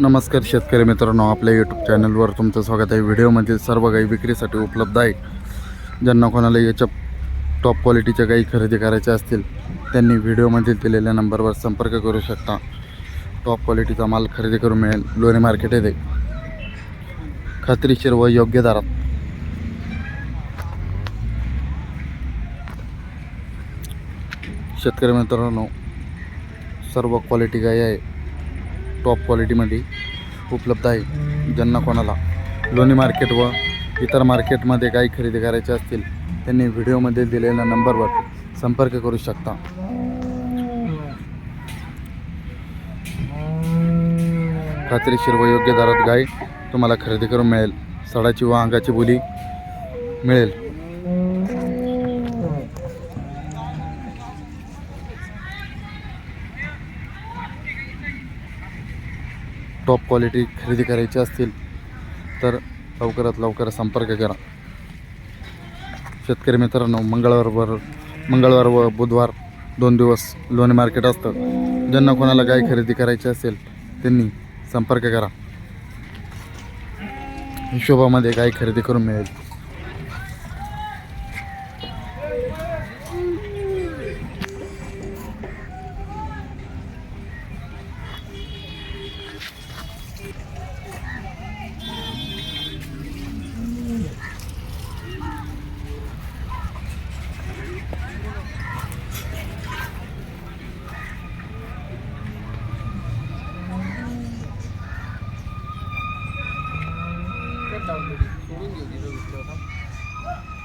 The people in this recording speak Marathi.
नमस्कार शेतकरी मित्रांनो आपल्या यूट्यूब चॅनलवर तुमचं स्वागत आहे. व्हिडिओमधील सर्व गाई विक्रीसाठी उपलब्ध आहे. ज्यांना कोणाला याच्या टॉप क्वालिटीच्या गाई खरेदी करायच्या असतील त्यांनी व्हिडिओमधील दिलेल्या नंबरवर संपर्क करू शकता. टॉप क्वालिटीचा माल खरेदी करून मिळेल. लोणी मार्केट येथे. खात्रीशीर व योग्य दरात. शेतकरी मित्रांनो सर्व क्वालिटी गाई आहे. टॉप क्वालिटीमध्ये उपलब्ध आहे. ज्यांना कोणाला लोणी मार्केट व इतर मार्केटमध्ये काही खरेदी करायचे असतील त्यांनी व्हिडिओमध्ये दिलेल्या नंबरवर संपर्क करू शकता. खात्रीशीर व योग्य दरात गाय तुम्हाला खरेदी करून मिळेल. सडाची व अंगाची बोली मिळेल. टॉप क्वालिटी खरेदी करायची असतील तर लवकरात लवकर संपर्क करा. शेतकरी मित्रांनो मंगळवारवर मंगळवार व बुधवार दोन दिवस लोणी मार्केट असतं. ज्यांना कोणाला गाय खरेदी करायची असेल त्यांनी संपर्क करा. हिशोबामध्ये गाय खरेदी करून मिळेल. 다 소름이 어디서 들어가?